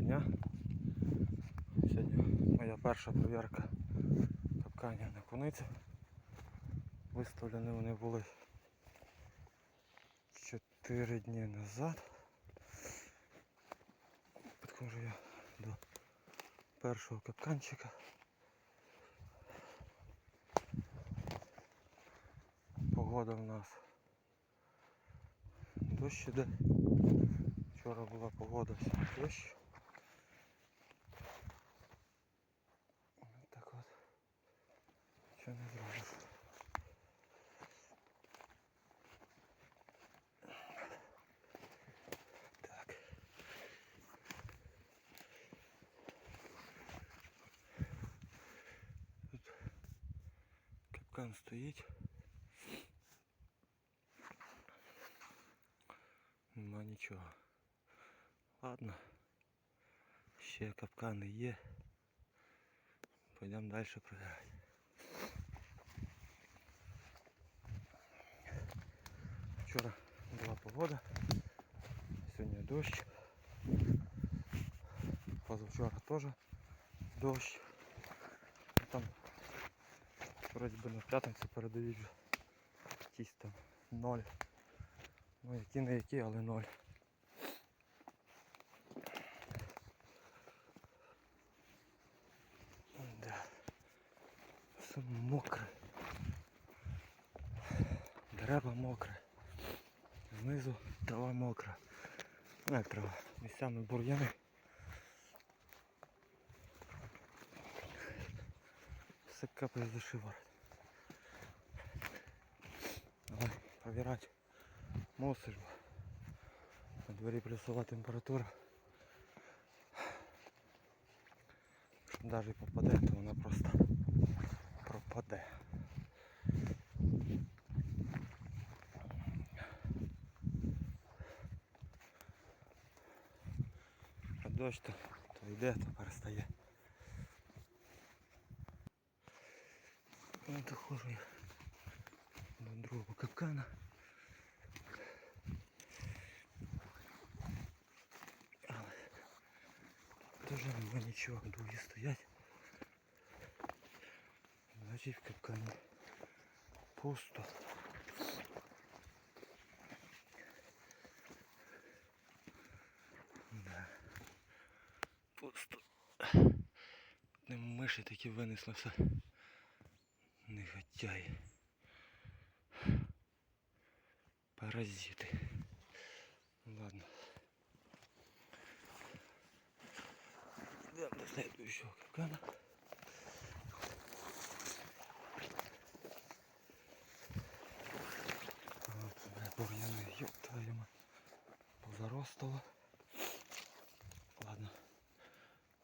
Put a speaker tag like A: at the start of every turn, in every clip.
A: дня. Сьогодні моя перша провірка капкання на куницю. Виставлені вони були 4 дні назад. Підходжу я до першого капканчика. Погода в нас дощ іде. Вчора була погода, дощ. капкан стоїть. Нема нічого. Ладно. Ще капкани є. Пойдемо далі провіряти. Вчора була погода, сьогодні дощ. Позавчора теж дощ. Там вроді би на п'ятницю передають якісь там ноль. Ну які не які, але ноль. Да. Все мокре. Дерева мокре. Знизу трава мокра. Ну як трава, місцями бур'яни. Все капає за шиворот. Давай, провірати. Мусиш, бо на дворі плюсова температура. Якщо навіть попаде, то вона просто пропаде. А дощ то, то йде, то перестає. Ну, доходжу я до Другого капкана. Але теж нема нічого, другі стоять. Значить в капкані пусто. Да. Пусто. Не миші такі винесли все. Негодяї. Паразити. Ладно. Идем до следующего капкана. Вот, бля, бурьяны, ёб твою мать. Позаростало. Ладно.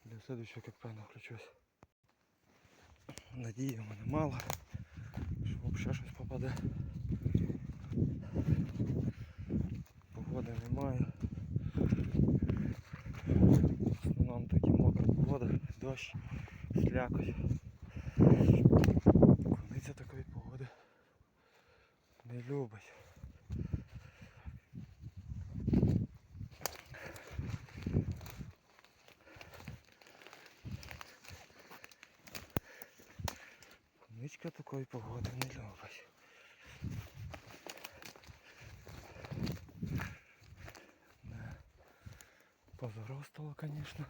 A: Для следующего капкана включусь. Надії в мене мало, що взагалі щось попаде. Дощ, слякоть. Куниця такої погоди не любить. Куничка такої погоди не любить. Позаростало, конечно.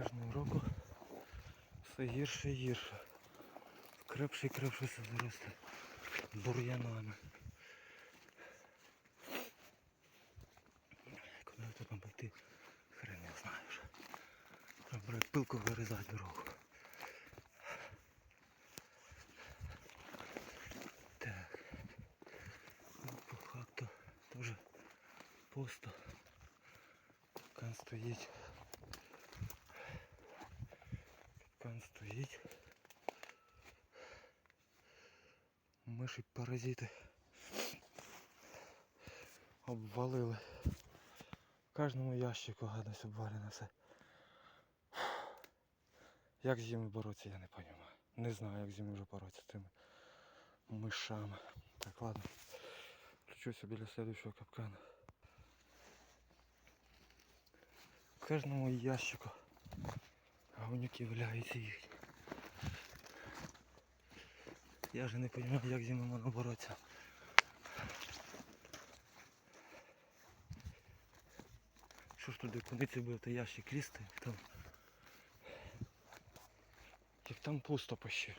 A: Кожного року все гірше і гірше. Крепше і крепше все заросте бур'янами. Куди тут там пойти? Хрен не знаєш. Треба пилку вирізати дорогу. Так. Ну, по факту теж пусто. Капкан стоїть. Стоїть. Миші паразити обвалили. В кожному ящику гадость обвалено все. Як з ними боротися, я не розумію. Не знаю, як з ними вже боротися з цими мишами. Так, ладно. Включуся біля следующего капкана. кожному ящику говнюки валяються їх. Я же не розумію, як з ними можна боротися. Що ж туди куниці буде той ящик лізти, як там. Як там пусто пощель.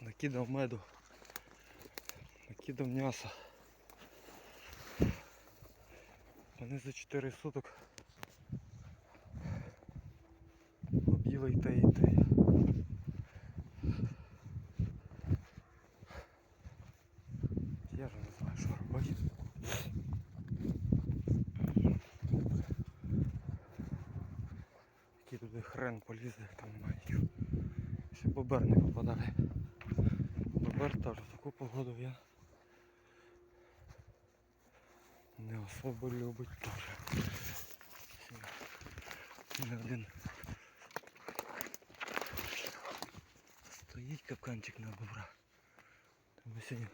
A: Накидав меду. Накидав м'яса. Вони за 4 суток об'їли і те, і те. Я ж не знаю, що робити. Який туди хрен полізе, там немає. Ще бобер не попадає. Бобер теж таку погоду він не особо любить теж. Не один стоїть капканчик на бобра. Тому сьогодні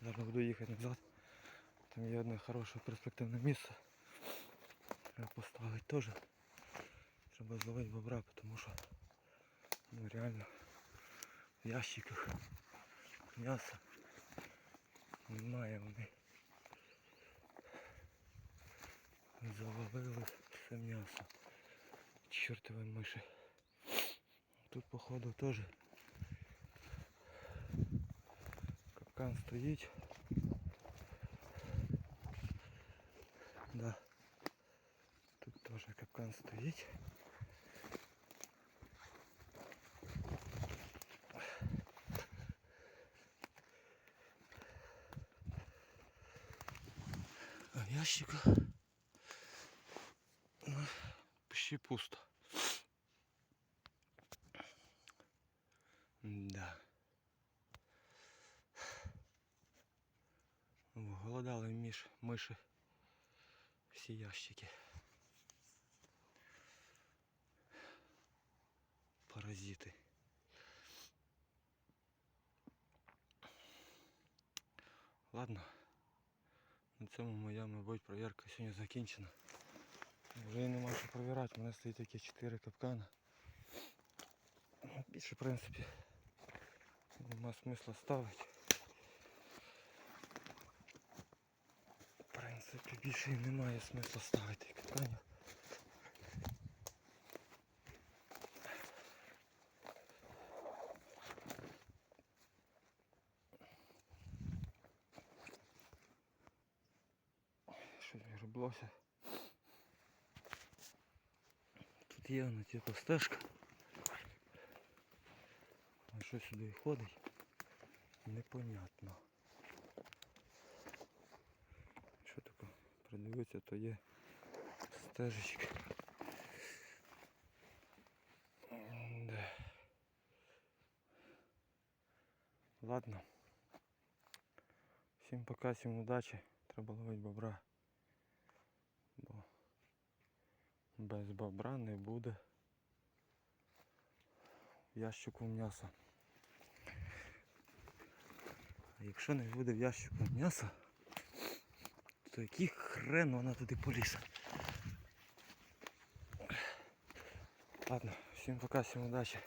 A: зараз буду їхати назад. Там є одне хороше перспективне місце. Треба поставити теж. Треба зловити бобра, тому що ну, реально в ящиках м'яса немає вони. Заловили все м'ясо. Чортові миші. Тут походу теж капкан стоїть. Да. Тут теж капкан стоїть. А в ящиках ну, почти пусто. Да. Голодали між миші всі ящики. Паразити. Ладно. На цьому моя, мабуть, провірка сьогодні закінчена. Вже і нема що провірати, у мене стоїть такі 4 капкани. Більше, в принципі, нема смисла ставити. В принципі, більше і немає смисла ставити капканів. Що? Тут є вона типу стежка. А що сюди ходить? Непонятно. Що таке? Придивитися, то є стежечка. Да. Ладно. Всім пока, всім удачі. Треба ловити бобра. Без бобра не буде ящику м'яса. А якщо не буде в ящику м'яса, то який хрен вона туди полізе. Ладно, всім пока, всім удачі.